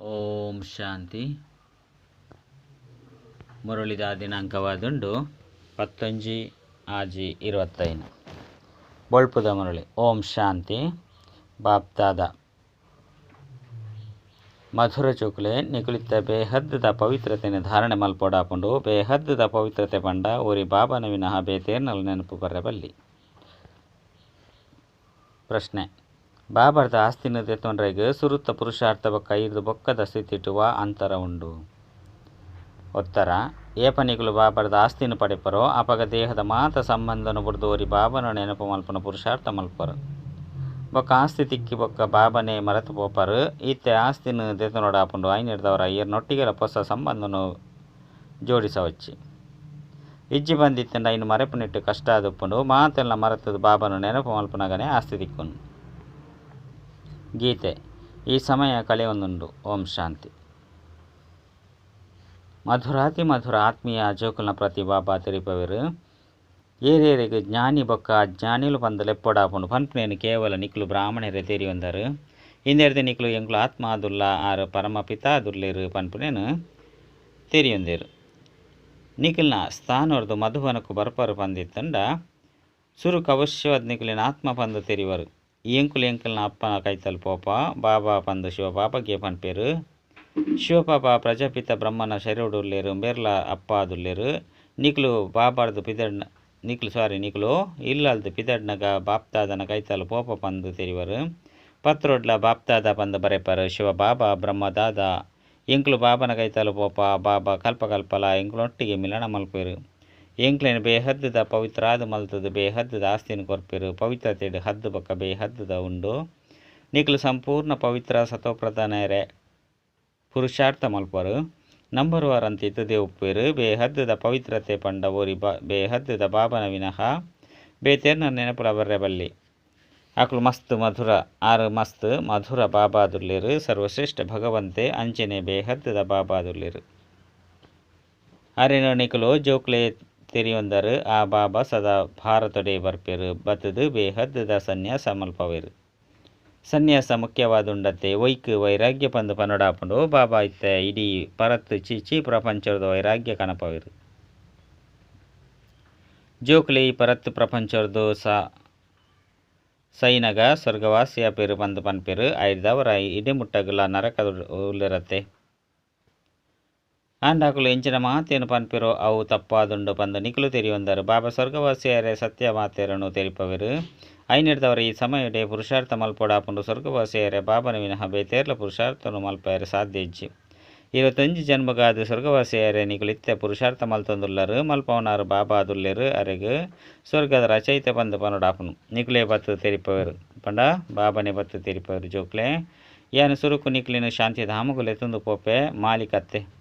ಓಂ ಶಾಂತಿ. ಮುರಳಿದ ದಿನಾಂಕವಾದುಂಡು ಪತ್ತೊಂಜಿ ಆಜಿ ಇರುವತ್ತೈನು ಬೊಳ್ಪುದ ಮುರಳಿ. ಓಂ ಶಾಂತಿ. ಬಾಪ್ತಾದ. ಮಧುರ ಚುಕ್ಲೆ ನಿಕುಳಿತ ಬೇಹದ್ದದ ಪವಿತ್ರತೆಯನ್ನು ಧಾರಣೆ ಮಲ್ಪೊಡಾಪುಂಡು. ಬೇಹದ್ದದ ಪವಿತ್ರತೆ ಪಂಡ ಊರಿ ಬಾಬನ ವಿನಃ ಬೇತೇರ್ನಲ್ ನೆನಪು ಬರಬಲ್ಲಿ ಪ್ರಶ್ನೆ. ಬಾಬರ್ದ ಆಸ್ತಿನ ತೊಂದರೆಗೆ ಸುರುತ್ತ ಪುರುಷಾರ್ಥ ಬೊಕ್ಕ ಐದು ಬೊಕ್ಕದ ಸ್ಥಿತಿಟುವ ಅಂತರ ಉಂಡು. ಒತ್ತರ ಏಪನಿಗುಲು ಬಾಬರ್ದ ಆಸ್ತಿನ ಪಡೆಪರೋ, ಅಪಗ ದೇಹದ ಮಾತ ಸಂಬಂಧನ ಬುಡ್ದೋರಿ ಬಾಬನ ನೆನಪು ಮಲ್ಪನ ಪುರುಷಾರ್ಥ ಮಲ್ಪರು. ಬೊಕ್ಕ ಆಸ್ತಿ ತಿಕ್ಕಿ ಬೊಕ್ಕ ಬಾಬನೆ ಮರೆತು ಪೋಪರು ಈತೆ ಆಸ್ತಿನ ದೆತನೊಡಾಪುಂಡು ಐನಿಡ್ದವರ ಏರ್ನೊಟ್ಟಿಗೆಲ ಹೊಸ ಸಂಬಂಧನು ಜೋಡಿಸವಚ್ಚಿ. ಇಜ್ಜಿ ಬಂದಿತ್ತಂಡ ಇನ್ನು ಮರೆಪುನಿಟ್ಟು ಕಷ್ಟ ಆದುಪ್ಪುಂಡು ಮಾತೆಲ್ಲ ಮರೆತದು ಬಾಬನ ನೆನಪು ಮಲ್ಪನಗನೆ ಆಸ್ತಿ ತಿಕ್ಕುಂಡು. ಗೀತೆ. ಈ ಸಮಯ ಕಳೆಯೊಂದುಂಡು ಓಂ ಶಾಂತಿ. ಮಧುರಾತಿ ಮಧುರ ಆತ್ಮೀಯ ಜೋಕುಲ್ನ ಪ್ರತಿಭಾ ಬಾಬಾ ತಿರುಪವೆರು ಏರೇರಿಗೆ ಜ್ಞಾನಿ ಬೊಕ್ಕ ಜ್ಞಾನಿಲು ಬಂದ ಲೆಪ್ಪೊಡಾಪುಂಡು ಕೇವಲ ನಿಕ್ಲು ಬ್ರಾಹ್ಮಣರೇ ತೆರಿಯೊಂದರು ಇಂದೆರ್ದೆ ನಿಕ್ಲು ಎಂಕ್ಲು ಆತ್ಮ ಆದುಲ್ಲ ಆರು ಪರಮ ಪಿತಾ ದುರ್ಲೇರು ಪನ್ಪುನೇನು ತೆರಿಯೊಂದೇರು ನಿಖಿಲ್ನ ಸ್ಥಾನವರ್ದು ಮಧುವನಕ್ಕೂ ಬರ್ಪರು ಪಂದಿತ್ತಂಡ ಸುರುಕು ಅವಶ್ಯವಾದ ನಿಖಿಲಿನ ಆತ್ಮ ಪಂದು ತೆರಿವರು. ಎಂಕುಲು ಎಂಕಲ್ನ ಅಪ್ಪನ ಕೈತಲ್ ಪೋಪ. ಬಾಬಾ ಪಂದು ಶಿವ ಬಾಬಗೆ ಪನ್ಪೇರು ಶಿವಪಾಪ ಪ್ರಜಾಪಿತ ಬ್ರಹ್ಮನ ಶರೀರುಡುಲ್ಲೇರು, ಮೇರ್ಲ ಅಪ್ಪ ಆದುಲ್ಲೇರು ನಿಕ್ಲು ಬಾಬಾರ್ದು ಪಿದಡ್ನ, ನಿಕ್ಲು ಸಾರಿ ನಿಕ್ಲು ಇಲ್ಲಲ್ದು ಪಿದಡ್ನಗ ಬಾಪ್ತಾದನ ಕೈತಲ್ ಪೋಪ ಪಂದು ತೆರಿವರು. ಪತ್ರೊಡ್ಲ ಬಾಪ್ತಾದ ಪಂದ ಬರೆಪರು. ಶಿವ ಬಾಬಾ, ಬ್ರಹ್ಮದಾದ ಎಂಕ್ಲು ಬಾಬನ ಕೈತಲು ಪೋಪ, ಬಾಬಾ ಕಲ್ಪಕಲ್ಪಲ ಎಂಕ್ಲೊಟ್ಟಿಗೆ ಮಿಲನ ಮಲ್ಪೇರು ಎಂಕ್ಲೆನ ಬೇಹದ್ದದ ಪವಿತ್ರಾದ ಮಲ್ತದು ಬೇಹದ್ದದ ಆಸ್ತಿನ ಕೊರ್ಪೇರು. ಪವಿತ್ರತೆಡು ಹದ್ದು ಬಕ್ಕ ಬೇಹದ್ದದ ಉಂಡು. ನಿಕ್ಲು ಸಂಪೂರ್ಣ ಪವಿತ್ರ ಸತೋಪ್ರಧಾನರೆ ಪುರುಷಾರ್ಥ ಮಲ್ಪರು. ನಂಬರ್ ವಾರ್ ಅಂತ ಇದ್ದದೆ ಉಪ್ಪೇರು. ಬೇಹದ್ದದ ಪವಿತ್ರತೆ ಪಂಡ ಓರಿ ಬ ಬೇಹದ್ದದ ಬಾಬನ ವಿನಃ ಬೇತೇರ್ನ ನೆನಪುಲ ಬರ್ರೆ ಬಲ್ಲಿ. ಅಕ್ಲು ಮಸ್ತ್ ಮಧುರ, ಆರು ಮಸ್ತ್ ಮಧುರ ಬಾಬಾದುರ್ಲಿರು. ಸರ್ವಶ್ರೇಷ್ಠ ಭಗವಂತೆ ಅಂಚನೆ ಬೇಹದ್ದದ ಬಾಬಾದುರ್ಲಿರು. ಅರೆನೋ ನಿಕಲು ಜೋಕ್ಲೆ ತೆರಿಯೊಂದರು. ಆ ಬಾಬಾ ಸದಾ ಭಾರತೊಡೆ ಬರ್ಪೇರು ಬೇಹದ್ ಬೇಹದ್ದದ ಸನ್ಯಾಸ ಮಲ್ಪವೇರು ಸನ್ಯಾಸ ಮುಖ್ಯವಾದುಂಡತ್ತೆ ಒಯ್ಕ್ ವೈರಾಗ್ಯ ಪಂದು ಪನ್ನಡಾಪುಂಡು ಬಾಬಾ, ಇತ್ತ ಇಡೀ ಪರತ್ ಚೀಚಿ ಪ್ರಪಂಚದ ವೈರಾಗ್ಯ ಕನಪವೇರು. ಜೋಕ್ಲೆ ಪರತ್ ಪ್ರಪಂಚದ್ದು ಸಾ ಸೈನಗ ಸ್ವರ್ಗವಾಸಿಯ ಪೇರು ಬಂದು ಪನ್ಪೇರು. ಐದವರ ಇಡಿಮುಟ್ಟಗಲ ನರಕದ ಉಲ್ಲಿರತ್ತೆ ಆಂಡಾಕುಲು ಎಂಚಿನ ಮಾತೇನು ಪನ್ಪಿರೋ ಅವು ತಪ್ಪಾದುಂಡು ಪಂದು ನಿಕಲು ತೆರಿಯೊಂದರು. ಬಾಬಾ ಸ್ವರ್ಗವಾಸಿಯರೇ ಸತ್ಯ ಮಾತೇರನ್ನು ತೆರಿಪವೆರು. ಐನಿಡ್ದವರ ಈ ಸಮಯಡೆ ಪುರುಷಾರ್ಥ ಮಲ್ಪೊಡಾಪುಂಡು. ಸ್ವರ್ಗವಾಸಿಯರೇ ಬಾಬನ ವಿನಃ ಬೇತೇರ್ಲ ಪುರುಷಾರ್ಥನು ಮಲ್ಪಯರು ಸಾಧ್ಯ ಇಜ್ಜಿ. ಇರುವತ್ತೊಂಜಿ ಜನ್ಮಗಾದು ಸ್ವರ್ಗವಾಸಿಯರೇ ನಿಕುಲಿತ್ತೆ ಪುರುಷಾರ್ಥ ಮಲ್ತೊಂದುಲ್ಲರು ಮಲ್ಪವನಾರು ಬಾಬಾ ದುಲ್ಲೆರು ಅರೆಗು. ಸ್ವರ್ಗದ ರಚಯಿತ ಬಂದು ಪನೊಡಾಪುನು. ನಿಕುಲೆ ಬತ್ತು ತೆರಿಪವರು. ಪಂಡ, ಬಾಬನೆ ಬತ್ತು ತೆರಿಪವರು ಜೋಕ್ಲೆ. ಏನು ಸುರುಕು ನಿಕ್ಲಿನ ಶಾಂತಿ ಧಾಮಗುಲೆ ತುಂದು ಪೋಪೆ ಮಾಲಿಕತ್ತೆ.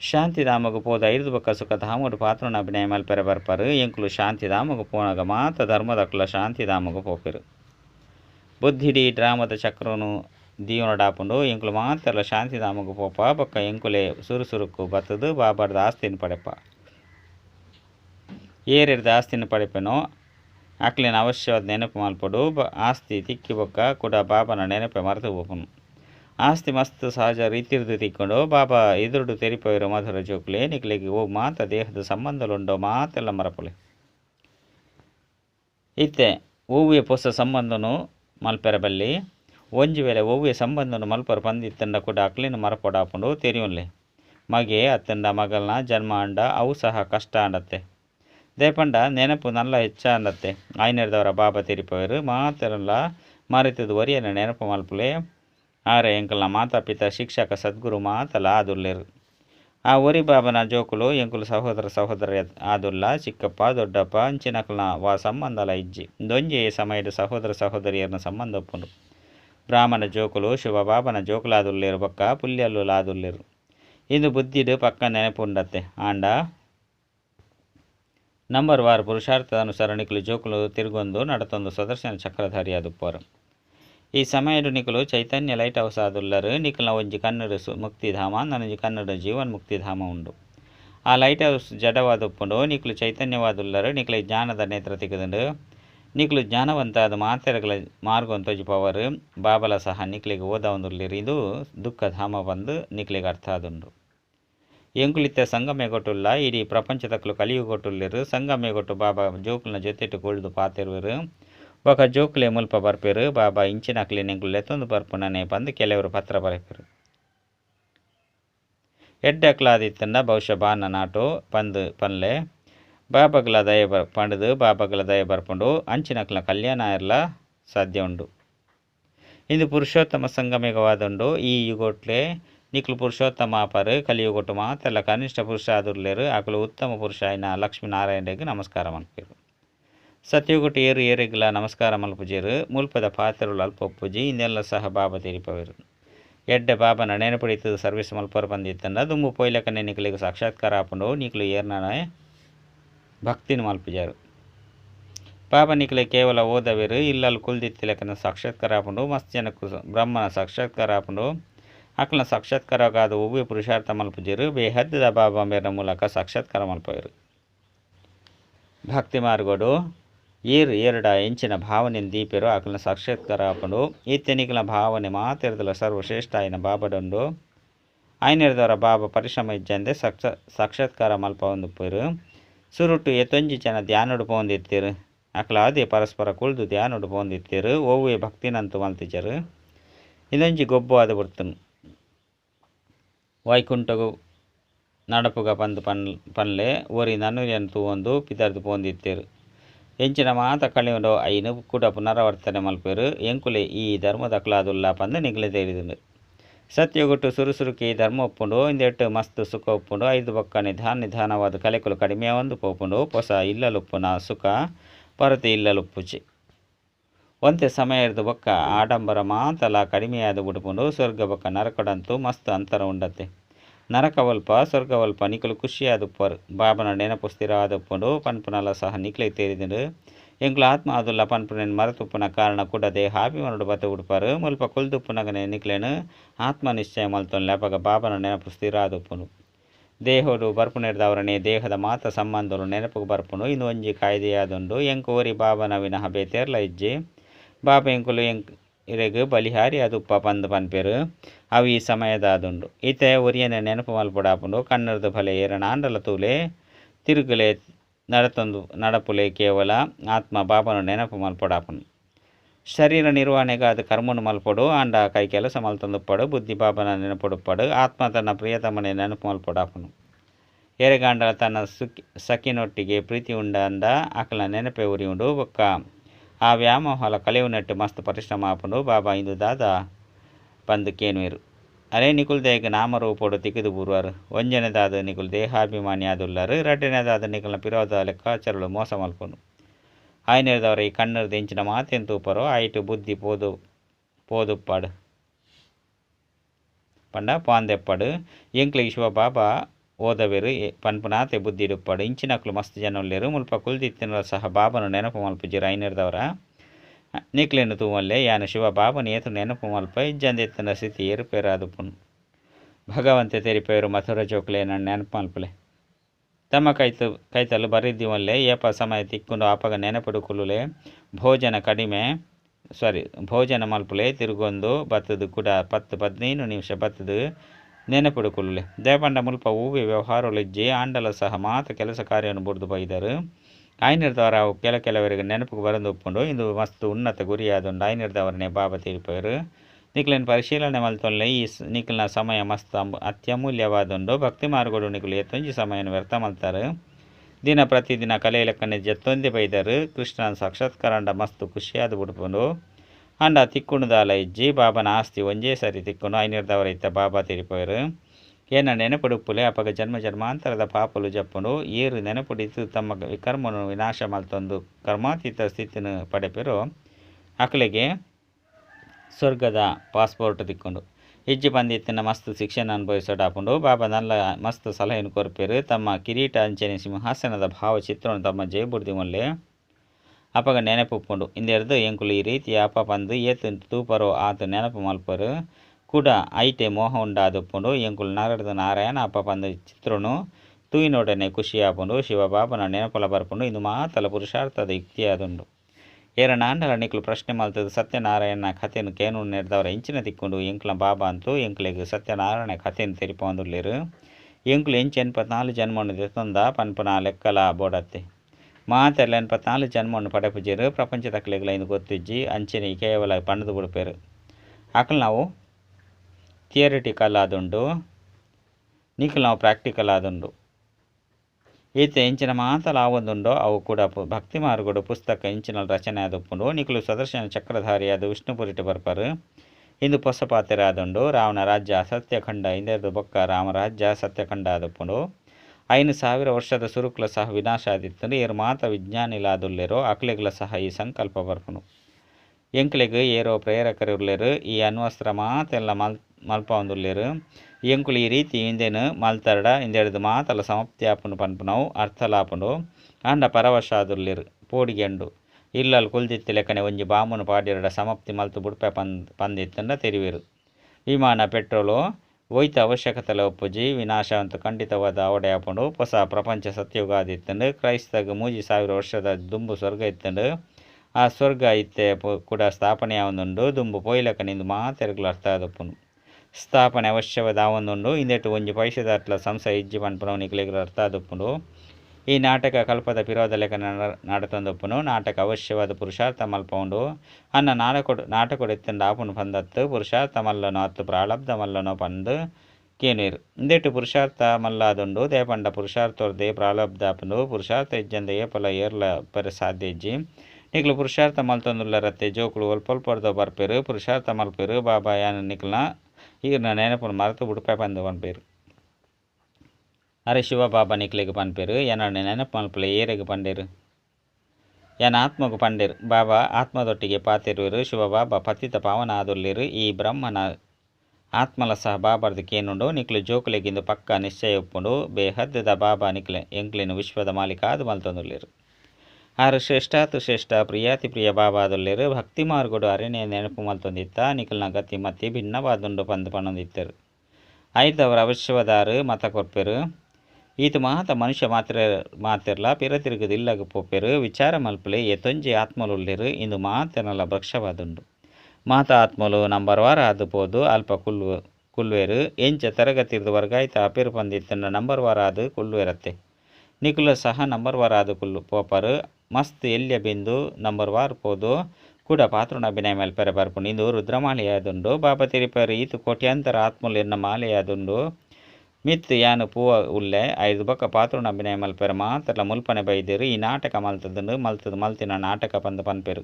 ಶಾಂತಿಧಾಮಗು ಪೋದ ಐದು ಬೊಕ್ಕ ಸುಖ ಧಾಮಡು ಪಾತ್ರನ ಅಭಿನಯ ಮಲ್ಪೆರೆ ಬರ್ಪರು. ಎಂಕುಲು ಶಾಂತಿಧಾಮಗು ಪೋನಗ ಮಾತ ಧರ್ಮದಕ್ಕುಲ ಶಾಂತಿಧಾಮಗು ಪೋಪೆರು. ಬುದ್ಧಿಡಿ ಡ್ರಾಮದ ಚಕ್ರನು ದೀವನಡಾಪುಂಡು ಎಂಕುಲು ಮಾತ್ರ ಶಾಂತಿಧಾಮಗು ಪೋಪ, ಬೊಕ್ಕ ಎಂಕುಲೆ ಸುರುಸುರುಕು ಬತ್ತದು, ಬಾಬಾರ್ದ ಆಸ್ತಿನ ಪಡೆಪ. ಏರೆರ್ದ ಆಸ್ತಿನ ಪಡೆಪೆನೋ, ಅಕ್ಲಿನ ಅವಶ್ಯವಾದ ನೆನಪು ಮಲ್ಪಡು, ಬ ಆಸ್ತಿ ತಿಕ್ಕಿ ಬೊಕ್ಕ ಕೂಡ ಬಾಬನ ನೆನಪೆ ಮರೆತು ಹೋಪನು. ಆಸ್ತಿ ಮಸ್ತ್ ಸಹಜ ರೀತಿರ್ದು ತಿಕ್ಕೊಂಡು, ಬಾಬಾ, ಎದುರುಡು ತೆರಿಪವಿರೋ ಮಧುರ ಜೋಕ್ಲೆ, ನಿಕ್ಲೆಗೆ ಓ ಮಾತ, ದೇಹದ ಸಂಬಂಧಲುಂಡೋ ಮಾತೆಲ್ಲ ಮರಪೊಲೆ. ಇತ್ತೆ ಓವಿಯ ಪೊಸ ಸಂಬಂಧನು ಮಲ್ಪೆರ ಬಲ್ಲಿ, ಒಂಜಿ ವೇಳೆ ಓವಿಯ ಸಂಬಂಧನು ಮಲ್ಪರ ಪಂದಿತ್ತಂಡ ಕೂಡ ಅಕ್ಲಿನ ಮರಪೊಡಾಪುಂಡು ತೆರಿಯುನ್ಲೆ. ಮಗೆ, ಅತ್ತಂಡ, ಮಗಲ್ನ, ಜನ್ಮ ಅಂಡ, ಅವು ಸಹ ಕಷ್ಟ ಅಂಡತ್ತೆ. ದೇಪಂಡ, ನೆನಪು ನಲ್ಲ ಹೆಚ್ಚ ಅಂಡತ್ತೆ. ಆಯ್ನರ್ದವರ ಬಾಬಾ ತೆರಿಪವರು ಮಾತೆಲ್ಲ ಮರೆತದ ಒರಿಯನ ನೆನಪು ಮಲ್ಪುಲೆ. ಆರೆ ಮಾತಾ ಮಾತಾಪಿತ ಶಿಕ್ಷಕ ಸದ್ಗುರು ಮಾತಲ ಆದುಲ್ಲೆರು. ಆ ಒರಿ ಬಾಬನ ಜೋಕುಲು ಎಂಕುಲು ಸಹೋದರ ಸಹೋದರ ಆದುಲ್ಲ, ಚಿಕ್ಕಪ್ಪ, ದೊಡ್ಡಪ್ಪ ಅಂಚಿನಕಲ್ನ ವಾ ಸಂಬಂಧಲ ಇಜ್ಜಿ. ದೊಂಜೆ ಸಮಯದ ಸಹೋದರ ಸಹೋದರಿಯರನ್ನ ಸಂಬಂಧ ಒಪ್ಪನು ಬ್ರಾಹ್ಮಣ ಜೋಕುಲು, ಶಿವ ಬಾಬನ ಜೋಕುಲಾದುಲ್ಲೇರು ಪಕ್ಕ ಪುಲ್ಯಲ್ಲು ಲಾದುಲ್ಲೇರು ಇಂದು ಬುದ್ಧಿಡು ಪಕ್ಕ ನೆನಪುಂಡತ್ತೆ. ಆಂಡ ನಂಬರ್ ವಾರ್ ಪುರುಷಾರ್ಥದ ಅನುಸರಣಿಕಲು ಜೋಕುಲು ತಿರುಗೊಂದು, ನಡತೊಂದು, ಸದರ್ಶನ ಚಕ್ರಧಾರಿ ಆದುಪ್ಪರು ಈ ಸಮಯದ ನಿಕಲು ಚೈತನ್ಯ ಲೈಟ್ ಹೌಸ್ ಆದುಲ್ಲರು. ನಿಕಲ್ನ ಒಂಜಿ ಕನ್ನಡ ಮುಕ್ತಿಧಾಮ ನನಂಜಿ ಕನ್ನಡ ಜೀವನ್ ಮುಕ್ತಿಧಾಮ ಉಂಡು. ಆ ಲೈಟ್ ಹೌಸ್ ಜಡವಾದಪ್ಪುಂಡು. ನಿಕಲು ಚೈತನ್ಯವಾದುಲ್ಲರು. ನಿಕಲ ಜ್ಞಾನದ ನೇತ್ರ ತೆಗೆದುಂಡು. ನಿಕ್ಲು ಜ್ಞಾನವಂತಾದ ಮಾತೆರೆಗಳ ಮಾರ್ಗ ತೋಜಿಪವರು. ಬಾಬಲ ಸಹ ನಿಕ್ಲಿಗೆ ಓದವಂದುಲ್ಲಿರಿ ಇದು ದುಃಖ ಧಾಮ ಬಂದು ನಿಕ್ಲಿಗೆ ಅರ್ಥ ಆದುಂಡು. ಎಂಕುಲಿತ್ತ ಸಂಗಮೆ ಕೊಟ್ಟುಲ್ಲ ಇಡೀ ಪ್ರಪಂಚದಕ್ಕಲು ಕಲಿಯು ಕೊಟ್ಟುಲ್ಲಿರು ಸಂಗಮೆ ಕೊಟ್ಟು ಬಾಬಾ ಜೋಕುಲ್ನ ಜೊತೆಟ್ಟು ಕುಳಿದು ಪಾತಿರುವರು. ఒక ಮುಲ್ಪ ಬರ್ಪೇರು, ಬಾಬಾ ಕ್ಲಿನಿಕ್ ನೆಂಕುಲು ಲೆತ್ತೊಂದು ಬರ್ಪುನನೆ ಬಂದು ಕೆಲವರು ಪತ್ರ ಬರೆಪೇರು. ಎಡ್ಡಕ್ಲಾದಿತ್ತಂಡ ಬಹುಶಃ ಬಾನ ನಾಟು, ಪಂದು ಪನ್ಲೆ. ಬಾಬಗ್ಲ ದಯ ಬರ್ ಪಂಡದು, ಬಾಬಗ್ಲ ದಯ ಬರ್ಪುಂಡು ಅಂಚಿನಕ್ಲ ಕಲ್ಯಾಣ ಇರ್ಲ ಸಾಧ್ಯ ಉಂಡು. ಇಂದು ಪುರುಷೋತ್ತಮ ಸಂಗಮೇಗವಾದುಂಡು, ಈ ಯುಗೋಟ್ಲೆ ನಿಕ್ಲು ಪುರುಷೋತ್ತಮ ಆಪರು ಕಲಿಯುಗೊಟ್ಟು ಮಾತೆಲ್ಲ ಕನಿಷ್ಠ ಪುರುಷ ಆದುರ್ಲೇರು ಅಕಲು ಉತ್ತಮ ಪುರುಷ ಆಯ್ನ ಲಕ್ಷ್ಮೀನಾರಾಯಣಗೆ ನಮಸ್ಕಾರ ಮಲ್ಪೇರು ಏರು ಏರಿಗ್ಲ ನಮಸ್ಕಾರ ಮಲ್ಪುಜೇರು ಮುಲ್ಪದ ಅಲ್ಪ ಒಪ್ಪುಜಿ ಇನ್ನೆಲ್ಲ ಸಹ ಬಾಬಾ ತೀರಿಪವರು ಎಡ್ಡೆ ಬಾಬನ ನೆನಪಡಿತು ಸರ್ವಿಸ್ ಮಲ್ಪರು ಬಂದಿತ್ತಂದ ದುಂಬು ಪೊಯ್ಲಕನೆ ನಿಕ್ಲಿಗೆ ಸಾಕ್ಷಾತ್ಕಾರ ಆಪುಂಡು ನಿಕ್ಲು ಏರ್ನಾನೆ ಭಕ್ತಿನ ಮಲ್ಪುಜಾರು ಬಾಬಾ ನಿಕ್ಲೆ ಕೇವಲ ಓದವೇರು ಇಲ್ಲಲ್ಲಿ ಕುಲ್ದಿತ್ತಿಲಕನ ಸಾಕ್ಷಾತ್ಕಾರ ಆಪುಂಡು ಮಸ್ತ್ ಜನಕ್ಕೂ ಬ್ರಹ್ಮನ ಸಾಕ್ಷಾತ್ಕಾರ ಆಪುಂಡು ಅಕ್ಕನ ಸಾಕ್ಷಾತ್ಕಾರಗಾದ ಉಭಯ ಪುರುಷಾರ್ಥ ಮಲ್ಪುಜಿರು ಬೇಹದ್ದದ ಬಾಬಾ ಮೇರ ಮೂಲಕ ಸಾಕ್ಷಾತ್ಕಾರ ಮಲ್ಪವಿರು. ಭಕ್ತಿ ಮಾರ್ಗೋಡು ಏರು ಎರಡ ಎಂಚಿನ ಭಾವನೆ ದೀಪರು ಆಕಲನ ಸಾಕ್ಷಾತ್ಕಾರ ಆಪುಂಡು ಈತನಿಕಲ ಭಾವನೆ ಮಾತಿರದಲ್ಲ ಸರ್ವಶ್ರೇಷ್ಠ ಆಯ್ನ ಬಾಬಡೊಂಡು ಆಯ್ನಿರದವರ ಬಾಬ ಪರಿಶ್ರಮ ಇಜ್ಜಂದೆ ಸಾಕ್ಷ, ಸಾಕ್ಷಾತ್ಕಾರ ಮಲ್ಪ ಒಂದುಪ್ಪರು ಸುರುಟು ಎತ್ತೊಂಜಿ ಜನ ಧ್ಯಾನಡು ಪೋಂದಿತ್ತಿರು ಅಕ್ಲ ಅದೇ ಪರಸ್ಪರ ಕುಳ್ದು ಧ್ಯಾನಡು ಪೋಂದಿತ್ತಿರು ಓವು ಭಕ್ತಿನಂತು ಮಲ್ತಿಜರು. ಇದೊಂಜಿ ಗೊಬ್ಬು ಆದ ಬಿಡ್ತನು ವೈಕುಂಠಗು ನಡಪುಗ ಪಂದು ಪನ್, ಪನ್ಲೆ. ಓರಿ ನನ್ನುರಿಯನ್ನು ತೂವೊಂದು ಪಿತರ್ದು ಪೋಂದಿತ್ತೇರು. ಎಂಚಿನ ಮಾತ ಕಳೆಯುಂಡು ಐನು ಕೂಡ ಪುನರಾವರ್ತನೆ ಮಲ್ಪೇರು. ಎಂಕುಲೆ ಈ ಧರ್ಮದ ಕ್ಲಾದುಲ್ಲ ಪಂದು ನಿಗ್ಲೆ ತೇರಿದುಂಡು ಸತ್ಯಗೊಟ್ಟು ಸುರುಸುರುಕಿ ಧರ್ಮ ಒಪ್ಪುಂಡು, ಇಂದೆಟ್ಟು ಮಸ್ತ್ ಸುಖ ಒಪ್ಪುಂಡು, ಐದು ಬೊಕ್ಕ ನಿಧಾನ ನಿಧಾನವಾದ ಕಲೆಕುಲು ಕಡಿಮೆ ಒಂದು ಪೋಪುಂಡು ಹೊಸ ಇಲ್ಲಲುಪ್ಪುನ ಸುಖ, ಪರತೆ ಇಲ್ಲಲುಪ್ಪುಚಿ. ಒಂತೆ ಸಮಯ ಇರ್ದು ಬೊಕ್ಕ ಆಡಂಬರ ಮಾತಲ ಕಡಿಮೆಯಾದ ಬಿಡುಪುಂಡು ಸ್ವರ್ಗ ಬೊಕ್ಕ ನರಕಡಂತೂ ಮಸ್ತ್ ಅಂತರ ಉಂಡತ್ತೆ. ನರಕವಲ್ಪ, ಸ್ವರ್ಗವಲ್ಪ, ನಿಕಲು ಖುಷಿಯಾದುಪ್ಪರು ಬಾಬನ ನೆನಪು ಸ್ಥಿರ ಆದುಪ್ಪುಂಡು ಪನ್ಪುನಲ ಸಹ ನಿಕ್ಲೆ ತೇರಿದನು ಎಂಕ್ಲ ಆತ್ಮ ಅದುಲ್ಲ ಪನ್ಪುನೆನ್ ಮರತುಪ್ಪುನ ಕಾರಣ ಕೂಡ ದೇಹಾಭಿಮನುಡು ಬತ್ತ ಉಡುಪರು. ಮುಲ್ಪ ಕುಲ್ದುಪ್ಪುನಗನೆ ನಿಕ್ಲೇನು, ಆತ್ಮ ನಿಶ್ಚಯ ಮಲ್ತೊನ್ ಲೆಪಗ ಬಾಬನ ನೆನಪು ಸ್ಥಿರ ದೇಹರು ಬರ್ಪುನೆಡ್ದವರನೆ ದೇಹದ ಮಾತ ಸಂಬಂಧರು ನೆನಪು ಬರ್ಪುನು ಇನ್ನು ಒಂಜಿ ಕಾಯ್ದೆಯಾದುಂಡು, ಎಂಕು ಓರಿ ಬಾಬನ ವಿನಃ ಬೇತೇರ್ಲ ಇಜ್ಜಿ. ಬಾಬ ಎಂಕುಲು ಎಂಕ್ ಇರೆಗ್ ಬಲಿಹಾರಿ ಅದುಪ್ಪ ಪಂದ್ ಪನ್ಪೆರು. ಅವು ಈ ಸಮಯದ ಆದುಂಡು ಈತೆ ಒರಿಯನೆ ನೆನಪು ಮಲ್ಪಡಾಪುಂಡು ಕಣ್ಣರ್ದು ಫಲೆ ಆಂಡಲ ತೂಲೆ. ತಿರುಗುಲೆ ನಡತೊಂದು ನಡಪುಲೆ ಕೇವಲ ಆತ್ಮ ಬಾಬನು ನೆನಪು ಮಲ್ಪಡಾಪುನು ಶರೀರ ನಿರ್ವಹಣೆಗೆ ಅದು ಕರ್ಮನು ಮಲ್ಪಡು. ಅಂಡ ಕೈ ಕೆಲಸ ಮಲ್ತಂದುಪ್ಪಡು ಬುದ್ಧಿ ಬಾಬನ ನೆನಪುಡುಪ್ಪಡು ಆತ್ಮ ತನ್ನ ಪ್ರಿಯತಮನೆ ನೆನಪು ಮಲ್ಪಡಾಪುನು ಎರೆಗಾಂಡಲ ತನ್ನ ಸುಖಿ ಸಖಿನೊಟ್ಟಿಗೆ ಪ್ರೀತಿ ಉಂಡ ಅಂದ. ಅಕಲ ನೆನಪೆ ಉರಿ ಉಂಡು ಒಕ್ಕ ಆ ವ್ಯಾಮೋಹಲ ಕಲೆವು ನೆಟ್ಟು ಮಸ್ತ್ ಪರಿಶ್ರಮ ಆಪುಂಡು ಬಾಬಾ, ಇಂದು ದಾದ ಬಂದು ಕೇನುವೆರು ಅರೆ ನಿಕುಲ್ ದೇಹಕ್ಕೆ ನಾಮರೂಪೋಡು ತಿಕ್ಕಿದು ಬುರುವರು. ಒಂಜನೆದಾದ ನಿಕುಲ್ ದೇಹಾಭಿಮಾನಿ ಆದುಲ್ಲರು. ರಡ್ಡನೆದಾದ ನಿಕಲ್ನ ಪಿರೋದ ಲೆಕ್ಕಾಚಾರಗಳು ಮೋಸ ಮಲ್ಪುಂಡು ಆಯ್ನೆರದವರ ಈ ಕಣ್ಣರ್ದು ಎಂಚಿನ ಮಾತೆನ್ ತೂಪರೋ ಆಯ್ತು ಬುದ್ಧಿ ಪೋದು, ಪೋದುಪ್ಪಾಡು. ಪಂಡ ಪಾಂದೆಪ್ಪಡು. ಎಂಕ್ಲಿಗೆ ಶಿವ, ಬಾಬಾ ಓದವೆರು ಪನ್ಪುನಾತೆ ಬುದ್ಧಿ ಇಡುಪ್ಪಾಡು ಇಂಚಿನಕ್ಲು ಮಸ್ತ್ ಜನ ಉಲ್ಲೇರು ಮುಲ್ಪ ಕುಲ್ದಿತ್ತಿನ ಸಹ ಬಾಬನು ನೆನಪು ಮಲ್ಪುಜಿರು ಐನರ್ದವರ ನಿಕ್ಲೆನು ತೂಮಲ್ಲೆ ಯಾನು ಶಿವ ಬಾಬನ ಏತು ನೆನಪು ಮಲ್ಪ ಇಜ್ಜಂದೆತ್ತಿನ ಸ್ಥಿತಿ ಏರುಪೇರಾದುಪ್ಪುನು ಭಗವಂತ ತೆರಿಪೇರು ಮಥುರ ಜೋಕ್ಲೆ ನನ್ನ ನೆನಪು ಮಲ್ಪಲೆ. ತಮ್ಮ ಕೈತು ಕೈತಲು ಬರಿದ್ದಿವಲ್ಲೇ ಏಪ ಸಮಯ ತಿಕ್ಕೊಂಡು ಆಪಗ ನೆನಪುಡುಕುಲುಲೆ ಭೋಜನ ಕಡಿಮೆ ಸಾರಿ ಭೋಜನ ಮಲ್ಪುಲೆ, ತಿರುಗೊಂದು ಬತ್ತದು ಕೂಡ, ಪತ್ತು ಹದಿನೈದು ನಿಮಿಷ ಬತ್ತದು. ನೆನಪುಡುಕುಲುಲೆ ದೇಪಂಡ ಮುಲ್ಪ ಹೂವೆ ಜೇ ಆಂಡಲ ಸಹ ಮಾತ್ರ ಕೆಲಸ ಕಾರ್ಯವನ್ನು ಬುಡ್ದು ಬೈದರು. ಆಯ್ನಿರ್ದವರ ಕೆಲ ಕೆಲವರಿಗೆ ನೆನಪಿಗೆ ಬರಂದು ಒಪ್ಪುಂಡು ಇದು ಮಸ್ತ್ ಉನ್ನತ ಗುರಿಯಾದೊಂದು ಆಯ್ನಿರ್ದವರನ್ನೇ ಬಾಬಾ ತೀರ್ಪರು ನಿಕ್ಲಿನ ಪರಿಶೀಲನೆ ಮಲ್ತೊಲ್ಲೆ ಈ ನಿಕ್ಲಿನ ಸಮಯ ಮಸ್ತ್ ಅಂಬ ಅತ್ಯಮೂಲ್ಯವಾದುಂಡು ಭಕ್ತಿ ಮಾರ್ಗಗಳು ನಿಕ್ಲು ಎತ್ತೊಂಜಿ ಸಮಯನ ವ್ಯರ್ಥ ಮಲ್ತಾರೆ. ದಿನ ಪ್ರತಿದಿನ ಕಲೆ ಲೆಕ್ಕನೆ ಜತ್ತೊಂದಿ ಬೈದರು. ಕೃಷ್ಣನ ಸಾಕ್ಷಾತ್ಕಾರಂಡ ಮಸ್ತ್ ಖುಷಿಯಾದ ಬಿಡ್ಕೊಂಡು ಅಂಡ ತಿಕ್ಕುಣದಾಲ ಇಜ್ಜಿ, ಬಾಬನ ಆಸ್ತಿ ಒಂಜೇ ಸರಿ ತಿಕ್ಕುನು ಐನೂರದವರ ಇತ್ತ ಬಾಬಾ ತಿರಿಪವರು ಏನ ನೆನಪುಡುಪ್ಪುಲೆ ಅಪಗ ಜನ್ಮ ಜನ್ಮಾಂತರದ ಪಾಪಲು ಜಪ್ಪುನು ಏರು ನೆನಪುಡಿತು ತಮ್ಮ ವಿಕರ್ಮನು ವಿನಾಶ ಮಲ್ತೊಂದು ಕರ್ಮಾತೀತ ಸ್ಥಿತಿನ ಪಡೆಪಿರು. ಅಕಲಿಗೆ ಸ್ವರ್ಗದ ಪಾಸ್ಪೋರ್ಟ್ ತಿಕ್ಕೊಂಡು ಇಜ್ಜಿ ಬಂದಿತ್ತಿನ ಮಸ್ತ್ ಶಿಕ್ಷಣ ಅನುಭವಿಸೋಡಾಪುಂಡು ಬಾಬಾ ನಲ್ಲ ಮಸ್ತ್ ಸಲಹೆಯನ್ನು ಕೊರ್ಪೇರು. ತಮ್ಮ ಕಿರೀಟ ಅಂಚನೆ ಸಿಂಹಾಸನದ ಭಾವಚಿತ್ರವನ್ನು ತಮ್ಮ ಜೇಬುಡ್ದಿ ಮೊಲ್ಲೆ ಅಪಗ ನೆನಪುಪ್ಪುಂಡು ಇಂದೆರ್ದು ಎಂಕುಲು ಈ ರೀತಿ ಅಪ್ಪ ಬಂದು ಏತು ತೂಪರೋ ಆತು ನೆನಪು ಮಲ್ಪರು. ಕೂಡ ಐಟೆ ಮೋಹ ಉಂಡಾದುಪ್ಪುಂಡು ಎಂಕುಲು ನರಡ್ದು ನಾರಾಯಣ ಅಪ್ಪ ಬಂದು ಚಿತ್ರನು ತೂಯಿನೊಡನೆ ಖುಷಿಯಾಪುಂಡು ಶಿವ ಬಾಬನ ನೆನಪುಲ ಬರ್ಪುಂಡು ಇಂದು ಮಾತಲ ಪುರುಷಾರ್ಥದ ಯುಕ್ತಿಯಾದುಂಡು ಏರನಾಂಡಲ ನಿಕ್ಲು ಪ್ರಶ್ನೆ ಮಲ್ತದ. ಸತ್ಯನಾರಾಯಣ ಕಥೆನು ಕೇನು ನೆರೆದವರ ಇಂಚಿನ ತಿಕ್ಕೊಂಡು ಎಂಕ್ಲ ಬಾಬಾ ಅಂತೂ ಎಂಕ್ಲಿಗೆ ಸತ್ಯನಾರಾಯಣ ಕಥೆನು ತೆರಿಪೊಂದುಲ್ಲೇರು. ಎಂಕ್ಲು ಎಂಚು ಎನ್ಪತ್ನಾಲ್ಕು ಜನ್ಮವನ್ನು ತಂದ ಪನ್ಪನ ಲೆಕ್ಕಲ ಬೋಡತ್ತೆ. ಮಾತೆಲ್ಲ ಎನ್ಪತ್ನಾಲ್ಕು ಜನ್ಮವನ್ನು ಪಡೆಪುಜೇರು ಪ್ರಪಂಚ ತಕ್ಲೆಗ್ಲ ಇಂದು ಗೊತ್ತಿಜ್ಜಿ. ಅಂಚನೆ ಕೇವಲ ಪಂಡದು ಬಿಡ್ಪೇರು ಅಕಲ್ ನಾವು ಥಿಯರಿಟಿಕಲ್ ಆದುಂಡು ನಿಖಲ್ ನಾವು ಪ್ರಾಕ್ಟಿಕಲ್ ಆದುಂಡು ಈತ ಇಂಚಿನ ಮಾತಲ ಆವೊಂದುಂಡೋ ಅವು ಕೂಡ ಭಕ್ತಿ ಮಾರ್ಗಡು ಪುಸ್ತಕ ಇಂಚಿನ ರಚನೆ ಆದುಪ್ಪುಂಡು ನಿಖಲು ಸದರ್ಶನ ಚಕ್ರಧಾರಿ ಅದು ವಿಷ್ಣುಪುರಿಟ ಬರ್ಪರು. ಇಂದು ಪೊಸ ಪಾತೆರ ಆದುಂಡು ರಾವಣ ರಾಜ್ಯ ಸತ್ಯಖಂಡ. ಇಂದೆರ್ದು ಬೊಕ್ಕ ರಾಮರಾಜ್ಯ ಸತ್ಯಖಂಡ ಆದುಪ್ಪುಂಡು. ಐನು ಸಾವಿರ ವರ್ಷದ ಸುರುಕುಲ ಸಹ ವಿನಾಶ ಆದಿತ್ತಂಡು ಏರು ಮಾತ ವಿಜ್ಞಾನಿಲಾದುಲ್ಲೆರೋ ಅಕ್ಲೆಗ್ಲ ಸಹ ಈ ಸಂಕಲ್ಪ ಬರ್ಪನು. ಎಂಕ್ಲೆಗ್ ಏರೋ ಪ್ರೇರಕರಿರ್ಲೆರು ಈ ಅಣ್ವಸ್ತ್ರ ಮಾತೆಲ್ಲ ಮಲ್ ಮಲ್ಪ ಒಂದುಲ್ಲೆರು ಎಂಕುಲು ಈ ರೀತಿ ಇಂದೆನು ಮಲ್ತರ್ಡ ಇಂದೆಡ್ದು ಮಾತಲ ಸಮಾಪ್ತಿ ಆಪುಂಡು ಪನ್ಪುನವು ಅರ್ಥಲಾಪುಂಡು. ಅಂಡ ಪರವಶ ಆದುಲ್ಲೆರು ಪೋಡಿಗೆಂಡು. ಇಲ್ಲಲ್ ಕುಲ್ದಿತ್ತು ಲೆಕ್ಕನೆ ಒಂಜಿ ಬಾಮುನು ಪಾಡಿರಡ ಸಮಾಪ್ತಿ ಮಲ್ತು ಬುಡ್ಪೆ ಪಂದ್, ಪಂದಿತ್ತಂಡ ತೆರಿವೆರು. ವಿಮಾನ, ಪೆಟ್ರೋಲು ಒಯ್ತ ಅವಶ್ಯಕತೆ ಒಪ್ಪುಜಿ ವಿನಾಶ ಅಂತ ಖಂಡಿತವಾದ ಅವಡೆ ಆಪುಂಡು ಹೊಸ ಪ್ರಪಂಚ ಸತ್ಯುಗ ಇತ್ತಂಡು ಕ್ರೈಸ್ತಗ ಮೂಜಿ ಸಾವಿರ ವರ್ಷದ ದುಂಬು ಸ್ವರ್ಗ ಇತ್ತಂಡು ಆ ಸ್ವರ್ಗ ಇತ್ತೆ ಕೂಡ ಸ್ಥಾಪನೆ ಆವೊಂದುಂಡು ದುಂಬು ಪೊಯ್ಲಕನಿಂದು ಮಾತೆರಗಲು ಅರ್ಥ ಆದಪ್ಪನು ಸ್ಥಾಪನೆ ಅವಶ್ಯವಾದ ಆವೊಂದುಂಡು ಇಂದೆಟ್ಟು ಒಂಜಿ ಪೈಸೆದಾಟ್ಲ ಸಂಸ ಇಜ್ಜಿ ಪನ್ಪುನವು ಅರ್ಥ ಆದಪ್ಪುಂಡು ಈ ನಾಟಕ ಕಲ್ಪದ ಪಿರೋದ ಲೆಕ್ಕ ನಡತೊಂದಪ್ಪುನು ನಾಟಕ ಅವಶ್ಯವಾದ ಪುರುಷಾರ್ಥ ಮಲ್ಪೌಂಡು ಅನ್ನ ನಾಟಕೊಡು ನಾಟಕೊಡು ಎತ್ತಂಡ ಆಪುನು ಪಂದತ್ತು ಪುರುಷಾರ್ಥ ಮಲ್ಲನೋ ಅತ್ತು ಪ್ರಾಳಬ್ಧ ಮಲ್ಲನೋ ಪಂದು ಕೇನೀರು. ಇಂದೆಟ್ಟು ಪುರುಷಾರ್ಥ ಮಲ್ಲಾದುಂಡು, ದೇಪಂಡ ಪುರುಷಾರ್ಥೋರ್ದೆ ಪ್ರಾಳಬ್ಧ ಆಪುಂಡು ಪುರುಷಾರ್ಥ ಇಜ್ಜಂದ ಏಪಲ ಏರ್ಲ ಪರ ಸಾಧ್ಯ ಇಜ್ಜಿ. ನಿಕ್ಲು ಪುರುಷಾರ್ಥ ಮಲ್ತೊಂದುಲ್ಲ ರತ್ತೆ ಜೋಕುಲು ಒಲ್ಪ ಒಲ್ಪಡ್ದೋ ಬರ್ಪೇರು. ಪುರುಷಾರ್ಥ ಮಲ್ಪೇರು, ಬಾಬಾ ಯಾನ ನಿಕ್ಲನ ಈಗಿನ ನೆನಪನ್ನು ಮರೆತು ಉಡುಪೆ ಬಂದು ಪನ್ಪೇರು ಅರೆ ಶಿವ ಬಾಬಾ ನಿಕ್ಲೆಗ್ ಪನ್ಪೇರು ಎನ್ನಡ ನೆನಪು ಮಲ್ಪಲೆ, ಏರೆಗ್ ಪಂಡೇರು? ಎನ್ನ ಆತ್ಮಗೂ ಪಂಡೇರು? ಬಾಬಾ, ಆತ್ಮದೊಟ್ಟಿಗೆ ಪಾತಿರುವರು, ಶಿವ ಬಾಬಾ ಪತಿತ ಪಾವನ ಆದುರ್ಲಿರು ಈ ಬ್ರಹ್ಮನ ಆತ್ಮಲ ಸಹ ಬಾಬಾರ್ದು ಕೇನುಂಡು, ನಿಕ್ಲು ಜೋಕುಲೆಗಿಂದು ಪಕ್ಕ ನಿಶ್ಚಯ ಒಪ್ಪುಂಡು, ಬೇಹದ್ದದ ಬಾಬಾ ನಿಕ್ಲೆ ಎಂಕ್ಲಿನ ವಿಶ್ವದ ಮಾಲೀಕ ಆದು ಮಲ್ತೊಂದುಲ್ಲೇರು ಆರು ಶ್ರೇಷ್ಠಾತು ಶ್ರೇಷ್ಠ, ಪ್ರಿಯಾತಿ ಪ್ರಿಯ ಬಾಬಾ ಅದುರ್ಲಿರು ಭಕ್ತಿ ಮಾರ್ಗುಡು ಅರಣ್ಯ ನೆನಪು ಮಲ್ತೊಂದಿತ್ತ, ನಿಕ್ಲನ ಗತಿ ಮತ್ತಿ ಭಿನ್ನವಾದುಂಡು ಪಂದು ಪಣೊಂದಿತ್ತರು. ಐದವರ ಅವಶ್ಯವಾದಾರು ಮತ ಕೊರ್ಪೆರು. ಈತ ಮಾತ ಮನುಷ್ಯ ಮಾತ್ರ, ಮಾತಿರ್ಲ ಪಿರ ತಿರುಗದು ಇಲ್ಲಗ ಪೊಪ್ಪೆರು, ವಿಚಾರ ಮಲ್ಪಲೆ ಎತೊಂಜಿ ಆತ್ಮಲುಲ್ಲೆರು, ಇಂದು ಮಾತೆನಲ ಭಕ್ಷವಾದುಂಡು ಮಾತ ಆತ್ಮಲು ನಂಬರ್ ವಾರ ಆದು ಪೋದು ಅಲ್ಪ ಕುಲ್ಲು ಕುಲ್ವೇರು, ಎಂಚ ತರಗತಿರ್ದು ವರ್ಗಾಯಿತ ಅಪಿರು ಪಂದಿತ್ತಂಡ ನಂಬರ್ ವಾರ ಆದು ಕುಲ್ವೇರತ್ತೆ. ನಿಖುಲ ಸಹ ನಂಬರ್ ವಾರ ಆದು ಕುಲ್ಲು ಪೋಪರು, ಮಸ್ತ್ ಎಲ್ಯ ಬಿಂದು ನಂಬರ್ ವಾರ್ ಪೋದು, ಕೂಡ ಪಾತ್ರುನ ಅಭಿನಯ ಮೇಲೆ ಪೆರ ಬರ್ಪುಂಡು. ಇಂದು ರುದ್ರಮಾಲೆಯಾದುಂಡು ಬಾಬಾ ತಿರಿಪರು, ಈತು ಕೋಟ್ಯಾಂತರ ಆತ್ಮಲು ಎನ್ನ ಮಾಲೆಯಾದುಂಡು ಮಿತ್ ಯಾನು ಪೂವ ಉಲ್ಲೆ, ಐದು ಬೊಕ್ಕ ಪಾತ್ರುನ ಅಭಿನಯ ಮಲ್ಪೆರ. ಮಾತ್ರಲ ಮುಲ್ಪನೆ ಬೈದೆರು, ಈ ನಾಟಕ ಮಲ್ತದುಂಡು ಮಲ್ತದು ಮಲ್ತಿನ ನಾಟಕ ಪಂದು ಪನ್ಪೆರು.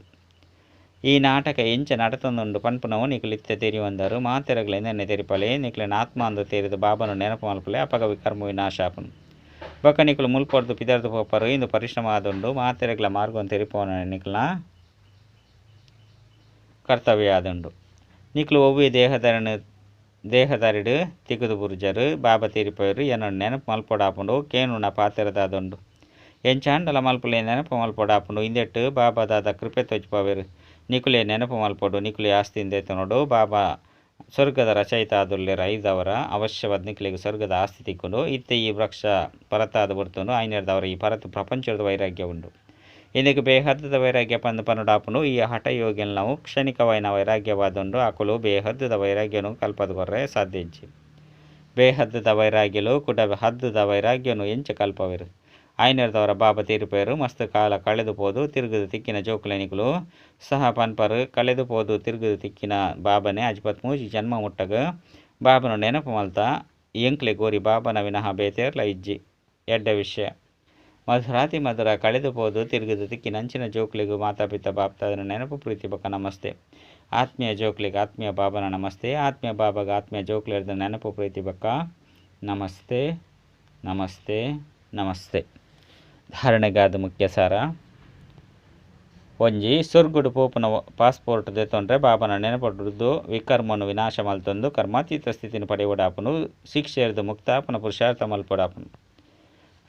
ಈ ನಾಟಕ ಎಂಚ ನಡತೊಂದುಂಡು ಪನ್ಪುನವು ನಿಕ್ಲು ಇತ್ತೆ ತೆರಿಯೊಂದರು ಮಾತೆರಗ್ಲ ಎಂದೆನ್ನೆ ತೆರಿಪಲೆ ನಿಕ್ಲಿನ ಆತ್ಮ ಅಂದು ತೆರಿದು ಬಾಬನು ನೆನಪು ಮಲ್ಪಲೆ ಅಪಗ ವಿಕರ್ಮ ವಿನಾಶ ಆಪುನು. ಬೊಕ್ಕ ನಿಕ್ಲು ಮುಲ್ಪೊರ್ದು ಪಿದರ್ದು ಪೋಪರು ಇಂದು ಪರಿಶ್ರಮ ಆದುಂಡು ಮಾತೆರಗ್ಲ ಮಾರ್ಗವನ್ನು ತೆರಿಪೋನ ನಿಕ್ಲ ಕರ್ತವ್ಯ ಆದುಂಡು. ನಿಕ್ಲು ಒವ್ವಿ ದೇಹಧರಣ ದೇಹದರಿಡು ತಿಗುದು ಬುರ್ಜರು, ಬಾಬಾ ತೀರಿಪೋಯರು ಎನ್ನ ನೆನಪು ಮಲ್ಪೊಡಾಪುಂಡು ಕೇನುನ ಪಾತೆರದಾದುಂಡು. ಎಂಚಾಂಡಲ ಮಲ್ಪುಲೆ ನೆನಪು ಮಲ್ಪೊಡಾಪುಂಡು, ಇಂದೆಟ್ಟು ಬಾಬಾದಾದ ಕೃಪೆ ತೊಜ್ಪವೆರು. ನಿಕುಲೆ ನೆನಪು ಮಲ್ಪೊಡು, ನಿಕುಲೆ ಆಸ್ತಿಯಿಂದ ನೋಡು, ಬಾಬಾ ಸ್ವರ್ಗದ ರಚಯಿತ ಐದವರ ಅವಶ್ಯವಾದ ನಿಕುಲಿಗೆ ಸ್ವರ್ಗದ ಆಸ್ತಿ ತಿಕ್ಕೊಂಡು, ಇತ್ತೆ ಈ ವೃಕ್ಷ ಪರತಾದ ಬರ್ತುಂಡು ಐನರ್ದವರ ಈ ಪರತು ಪ್ರಪಂಚದ ವೈರಾಗ್ಯ ಉಂಡು. ಇಂದಕ್ಕೆ ಬೇಹದ್ದದ ವೈರಾಗ್ಯ ಪಂದು ಪನುಡಾಪುನು, ಈ ಹಠ ಯೋಗಿಯಲ್ಲಿ ನಾವು ಕ್ಷಣಿಕವೈನ ವೈರಾಗ್ಯವಾದುಂಡು ಅಕುಲು ಬೇಹದ್ದದ ವೈರಾಗ್ಯನು ಕಲ್ಪದ ಸಾಧ್ಯ ಇಜ್ಜಿ ಬೇಹದ್ದದ ವೈರಾಗ್ಯಲು ಕುಡ ಹದ್ದದ ವೈರಾಗ್ಯನು ಎಂಚ ಕಲ್ಪವಿರು. ಆಯ್ನರ್ದವರ ಬಾಬ ತೀರ್ಪೇರು, ಮಸ್ತ್ ಕಾಲ ಕಳೆದು ಪೋದು, ತಿರುಗದ ತಿಕ್ಕಿನ ಜೋಕುಲೆನಿಗಳು ಸಹ ಪನ್ಪರು, ಕಳೆದು ಪೋದು, ತಿರುಗದ ತಿಕ್ಕಿನ ಬಾಬನೆ ಅಜ್ಪತ್ ಮೂಜಿ ಜನ್ಮ ಮುಟ್ಟಗ. ಬಾಬನು ನೆನಪು ಮಲ್ತ, ಎಂಕ್ಲೆ ಗೋರಿ ಬಾಬನ ವಿನಃ ಬೇತೇರ್ಲ ಇಜ್ಜಿ. ಎಡ್ಡ ವಿಷಯ. ಮಧುರಾತಿ ಮಧುರ ಕಳೆದು ಹೋದು ತಿರುಗುದು ತಿಕ್ಕಿನ ಅಂಚಿನ ಜೋಕ್ಲಿಗೂ ಮಾತಾಪಿತ ಬಾಪ್ತಾದ ನೆನಪು ಪ್ರೀತಿ ಬಕ ನಮಸ್ತೆ. ಆತ್ಮೀಯ ಜೋಕ್ಲಿಗೆ ಆತ್ಮೀಯ ಬಾಬನ ನಮಸ್ತೆ. ಆತ್ಮೀಯ ಬಾಬಾಗ ಆತ್ಮೀಯ ಜೋಕ್ಲಿರ್ದ ನೆನಪು ಪ್ರೀತಿ ಬಕ ನಮಸ್ತೆ ನಮಸ್ತೆ ನಮಸ್ತೆ. ಧಾರಣೆಗಾದ ಮುಖ್ಯ ಸಾರ. ಒಂಜಿ ಸುರ್ಗುಡು ಪೋಪುನ ಪಾಸ್ಪೋರ್ಟ್ ದೆತ್ತೊಂಡ್ರೆ ಬಾಬನ ನೆನಪಡುದು ವಿಕರ್ಮನು ವಿನಾಶ ಮಲ್ತೊಂದು ಕರ್ಮಾತೀತ ಸ್ಥಿತಿನ ಪಡೆಯೊಡಾಪುನು ಶಿಕ್ಷೆರ್ದು ಮುಕ್ತಾಪನ ಪುರುಷಾರ್ಥ ಮಲ್ಪೊಡಾಪುನು.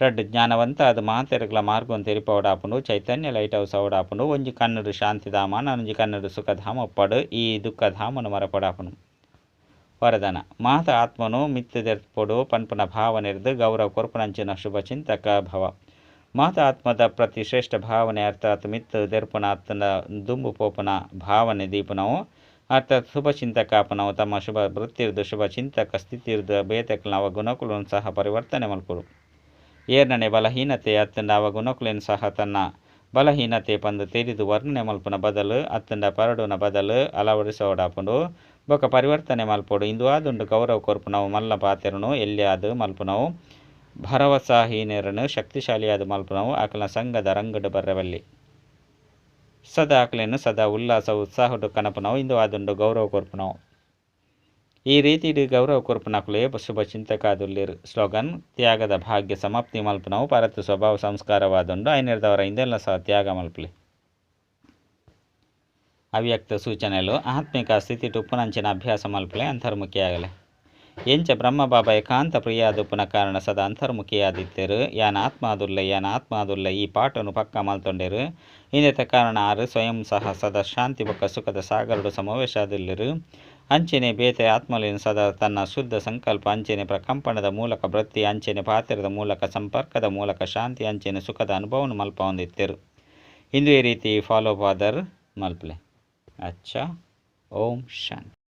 ರಡ್ ಜ್ಞಾನವಂತ ಅದು ಮಾತೆರಗ್ಲ ಮಾರ್ಗವನ್ನು ತೆರಿಪವಡಾಪುನು ಚೈತನ್ಯ ಲೈಟ್ ಹೌಸ್ ಅವಡಾಪುಂಡು ಒಂಜಿ ಕನ್ನಡು ಶಾಂತಿಧಾಮ ನನಂಜಿ ಕನ್ನಡ ಸುಖಧಾಮ ಒಪ್ಪಡು, ಈ ದುಃಖಧಾಮನು ಮರಪಡಾಪುನು. ವರದನ, ಮಾತ ಆತ್ಮನು ಮಿತ್ತದೆರ್ಪೊಡು, ಪನ್ಪುನ ಭಾವನೆರ್ದು, ಗೌರವ ಕೊರ್ಪುನಂಚಿನ ಶುಭ ಚಿಂತಕ ಭವ. ಮಾತ ಆತ್ಮದ ಪ್ರತಿ ಶ್ರೇಷ್ಠ ಭಾವನೆ, ಅರ್ಥಾತ್ ಮಿತ್ ದರ್ಪಣ ಆತನ ದುಂಬು ಪೋಪನ ಭಾವನೆ ದೀಪನವು, ಅರ್ಥಾತ್ ಶುಭ ಚಿಂತಕಾಪನವು ತಮ್ಮ ಶುಭ ವೃತ್ತಿರ್ದು, ಶುಭ ಚಿಂತಕ ಸ್ಥಿತಿರ್ದು ಬೇತಕ್ಲ ಅವ ಗುಣಕುಲನ್ನು ಸಹ ಪರಿವರ್ತನೆ ಮಲ್ಪರು ಏರ್ನನೆ ಬಲಹೀನತೆ ಅತ್ತಂಡ ಗುಣಕ್ಲೆನ್ ಸಹ ತನ್ನ ಬಲಹೀನತೆ ಪಂದು ತೆರಿದು ವರ್ಣನೆ ಮಲ್ಪನ ಬದಲು ಅತ್ತಂಡ ಪರಡುನ ಬದಲು ಅಳವಡಿಸೋಡಾಪುಂಡು. ಬೊಕ ಪರಿವರ್ತನೆ ಮಲ್ಪೋಡು. ಇಂದು ಆದುಂಡು ಗೌರವ ಕೊರ್ಪುನವು ಮಲ್ಲ ಪಾತೆರನು ಎಲ್ಲಿ ಅದು ಮಲ್ಪುನವು? ಭರವಸಾಹೀನರನು ಶಕ್ತಿಶಾಲಿಯಾದ ಮಲ್ಪುನವು ಆಕಲ ಸಂಘದ ರಂಗಡು ಬರ್ರವಲ್ಲಿ. ಸದಾ ಆಕಲೇನು ಸದಾ ಉಲ್ಲಾಸ ಉತ್ಸಾಹುಡು ಕನಪುನವು, ಇಂದು ಆದುಂಡು ಗೌರವ ಕೊರ್ಪುನವು. ಈ ರೀತಿ ಗೌರವ ಕೊರ್ಪುನಕುಲೆ ಶುಭ ಚಿಂತಕಾದುಲ್ಲಿರು ಸ್ಲೋಗನ್, ತ್ಯಾಗದ ಭಾಗ್ಯ ಸಮಾಪ್ತಿ ಮಲ್ಪನವು ಭಾರತ ಸ್ವಭಾವ ಸಂಸ್ಕಾರವಾದುಂಡು ಐನಿರ್ದವರ ಹಿಂದೆಲ್ಲ ಸಹ ತ್ಯಾಗ ಮಲ್ಪಲಿ. ಅವ್ಯಕ್ತ ಸೂಚನೆಲು ಆತ್ಮಿಕ ಸ್ಥಿತಿ ಟುಪ್ಪುನಂಚಿನ ಅಭ್ಯಾಸ ಮಲ್ಪಲೆ ಅಂತರ್ಮುಖಿಯಾಗಲೆ. ಎಂಚ ಬ್ರಹ್ಮಬಾಬ ಏಕಾಂತ ಪ್ರಿಯಾದುಪ್ಪುನ ಕಾರಣ ಸದಾ ಅಂತರ್ಮುಖಿಯಾದಿತ್ತೆರು, ಯಾನ ಆತ್ಮಾದುಲ್ಲೆ ಯಾನ ಆತ್ಮಾದುಲ್ಲೆ ಈ ಪಾಠವನ್ನು ಪಕ್ಕ ಮಲ್ತೊಂಡೆರು. ಇಂದೆತ ಕಾರಣ ಆರು ಸ್ವಯಂ ಸಹ ಸದಾ ಶಾಂತಿ ಬೊಕ್ಕ ಸುಖದ ಸಾಗರಡು ಸಮಾವೇಶಾದಿಲ್ಲರು ಅಂಚೆನೆ ಬೇತೆ ಆತ್ಮಲಿನ ಸದಾ ತನ್ನ ಶುದ್ಧ ಸಂಕಲ್ಪ ಅಂಚೆನೆ ಪ್ರಕಂಪನದ ಮೂಲಕ ವೃತ್ತಿ, ಅಂಚೆನೆ ಪಾತ್ರದ ಮೂಲಕ ಸಂಪರ್ಕದ ಮೂಲಕ ಶಾಂತಿ, ಅಂಚೆನೆ ಸುಖದ ಅನುಭವವನ್ನು ಮಲ್ಪ ಹೊಂದಿತ್ತಿರು ಇಂದು ಈ ರೀತಿ ಫಾಲೋ ಫಾದರ್ ಮಲ್ಪಲೆ. ಅಚ್ಚ. ಓಂ ಶಾಂತಿ.